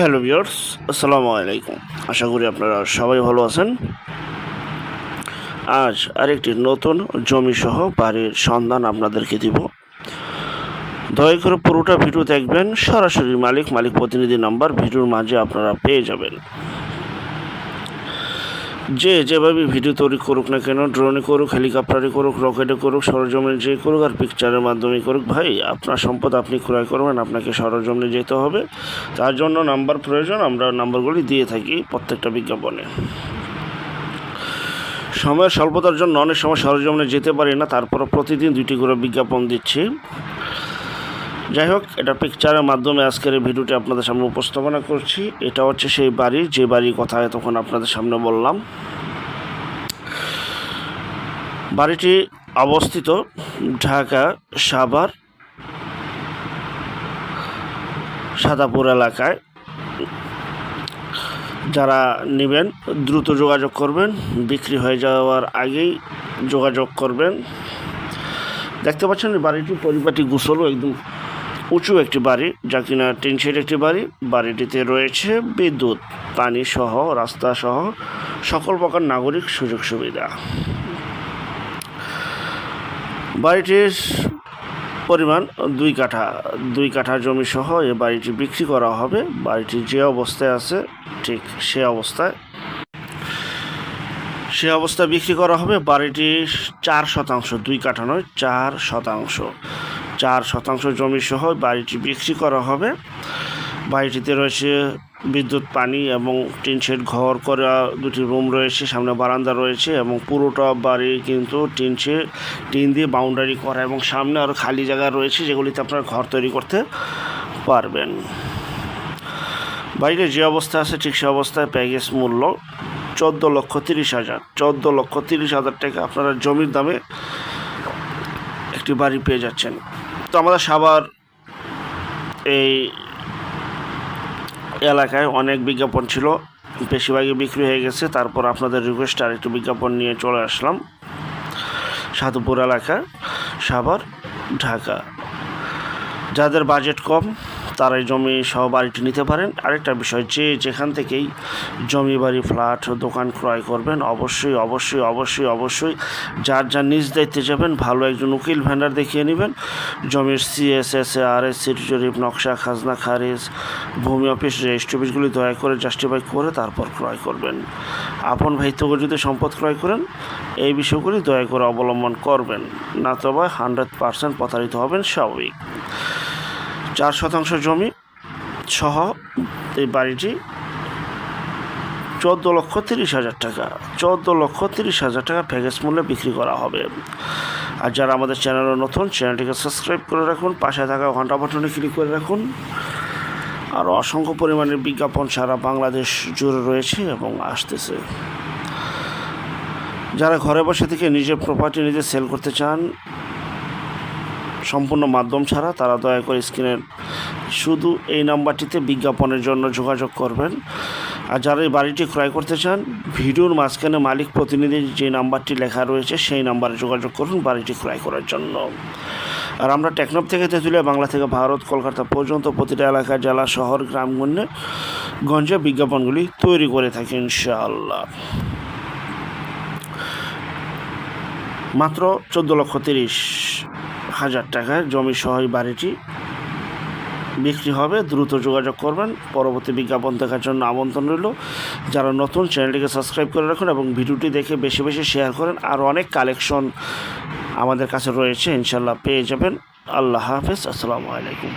Hello viewers, আসসালামু আলাইকুম। আশা করি আপনারা সবাই ভালো আছেন। আজ আরেকটি নতুন জমি সহ বাড়ির সন্ধান আপনাদেরকে দিব। দয়া করে পুরোটা ভিডিও দেখবেন। সরাসরি মালিক মালিক প্রতিনিধি নাম্বার ভিডিওর মাঝে আপনারা পেয়ে যাবেন। যে যেভাবে ভিডিও তৈরি করুক না কেন, ড্রোনে করুক, হেলিকপ্টারে করুক, রকেটে করুক, সরজমিনে যে করুক আর পিকচারের মাধ্যমে করুক, ভাই আপনার সম্পদ আপনি ক্রয় করবেন, আপনাকে সরজমিনে যেতে হবে। তার জন্য নাম্বার প্রয়োজন, আমরা নাম্বারগুলি দিয়ে থাকি প্রত্যেকটা বিজ্ঞাপনে। সময়ের স্বল্পতার জন্য অনেক সময় সরজমিনে যেতে পারি না তারপর প্রতিদিন দুটি করে বিজ্ঞাপন দিচ্ছি। যাই হোক, এটা পিকচারের মাধ্যমে আজকের এই ভিডিওটি আপনাদের সামনে উপস্থাপনা করছি। এটা হচ্ছে সেই বাড়ি, যে বাড়ির কথা তখন আপনাদের সামনে বললাম। বাড়িটি অবস্থিত ঢাকা সাভার, সাদাপুর এলাকায়। যারা নেবেন, দ্রুত যোগাযোগ করবেন, বিক্রি হয়ে যাওয়ার আগেই যোগাযোগ করবেন। দেখতে পাচ্ছেন এই বাড়িটির পরিপাটি গুছলও একদম উঁচু একটি বাড়ি, যা কিনা টিন শেড একটি বাড়ি। বাড়িটিতে রয়েছে বিদ্যুৎ, পানি সহ, রাস্তা সহ সকল প্রকার নাগরিক সুযোগ সুবিধা। বাড়িটির পরিমাণ দুই কাঠা দুই কাঠা জমি সহ এ বাড়িটি বিক্রি করা হবে। বাড়িটি যে অবস্থায় আছে, ঠিক সে অবস্থায়। সে অবস্থায় বিক্রি করা হবে। বাড়িটি চার শতাংশ, দুই কাঠা নয়, চার শতাংশ। চার শতাংশ জমি সহ বাড়িটি বিক্রি করা হবে। বাড়িটিতে রয়েছে বিদ্যুৎ, পানি এবং টিন শেড ঘর করা দুটি রুম রয়েছে, সামনে বারান্দা রয়েছে এবং পুরোটা বাড়ি কিন্তু টিন শেড, টিন দিয়ে বাউন্ডারি করা এবং সামনে আরও খালি জায়গা রয়েছে যেগুলিতে আপনারা ঘর তৈরি করতে পারবেন। বাড়িতে যে অবস্থা আছে ঠিক সে অবস্থায় প্যাকেজ মূল্য চোদ্দ লক্ষ তিরিশ হাজার। চোদ্দ লক্ষ তিরিশ হাজার টাকা আপনারা জমির দামে একটি বাড়ি পেয়ে যাচ্ছেন। তো আমাদের সাভার এই এলাকায় অনেক বিজ্ঞাপন ছিল। বেশিরভাগই বিক্রি হয়ে গেছে। তারপর আপনাদের রিকোয়েস্ট আর একটু বিজ্ঞাপন নিয়ে চলে আসলাম। সাধুপুর এলাকা, সাভার, ঢাকা। যাদের বাজেট কম তারাই জমি সহ বাড়িটি নিতে পারেন। আরেকটা বিষয় যে যেখান থেকেই জমি বাড়ি, ফ্ল্যাট, দোকান ক্রয় করবেন, অবশ্যই অবশ্যই অবশ্যই অবশ্যই যার যার নিজ দায়িত্বে যাবেন, ভালো একজন উকিল ভ্যান্ডার দেখিয়ে নেবেন। জমির সিএসএস আর এস সিটি জরিপ নকশা, খাজনা, খারিজ, ভূমি অফিস, রেজিস্ট্রি অফিসগুলি দয়া করে জাস্টিফাই করে তারপর ক্রয় করবেন। আপন ভাইত্যকে যদি সম্পদ ক্রয় করেন, এই বিষয়গুলি দয়া করে অবলম্বন করবেন। না তবে হান্ড্রেড পার্সেন্ট প্রতারিত হবেন, স্বাভাবিক। চার শতাংশ জমি সহ এই বাড়িটি চোদ্দ লক্ষ তিরিশ হাজার টাকা। চোদ্দ লক্ষ তিরিশ হাজার টাকা প্যাকেজ মূল্যে বিক্রি করা হবে। আর যারা আমাদের চ্যানেলে নতুন, চ্যানেলটিকে সাবস্ক্রাইব করে রাখুন, পাশে থাকা ঘণ্টা বাটনে ক্লিক করে রাখুন। আর অসংখ্য পরিমাণের বিজ্ঞাপন সারা বাংলাদেশ জুড়ে রয়েছে এবং আসতেছে। যারা ঘরে বসে থেকে নিজের প্রপার্টি নিজে সেল করতে চান সম্পূর্ণ মাধ্যম ছাড়া তারা দয়া করে স্ক্রিনের শুধু এই নাম্বারটিতে বিজ্ঞাপনের জন্য যোগাযোগ করবেন। আর যারা এই বাড়িটি ক্রয় করতে চান, ভিডিওর মাঝখানে মালিক প্রতিনিধির যে নাম্বারটি লেখা রয়েছে, সেই নাম্বারে যোগাযোগ করুন বাড়িটি ক্রয় করার জন্য। আর আমরা টেকনপ থেকে তেঁতুলিয়া, বাংলা থেকে ভারত, কলকাতা পর্যন্ত প্রতিটা এলাকা, জেলা, শহর গ্রামগঞ্জে গঞ্জে বিজ্ঞাপনগুলি তৈরি করে থাকি ইনশাআল্লাহ। মাত্র চোদ্দ লক্ষ তিরিশ হাজার টাকায় জমি সহ বাড়িটি বিক্রি হবে। দ্রুত যোগাযোগ করবেন। পরবর্তী বিজ্ঞাপন দেখার জন্য আমন্ত্রণ রইল। যারা নতুন, চ্যানেলটিকে সাবস্ক্রাইব করে রাখুন এবং ভিডিওটি দেখে বেশি বেশি শেয়ার করেন। আর অনেক কালেকশন আমাদের কাছে রয়েছে। ইনশাল্লাহ পেয়ে যাবেন। আল্লাহ হাফেজ। আসসালামু আলাইকুম।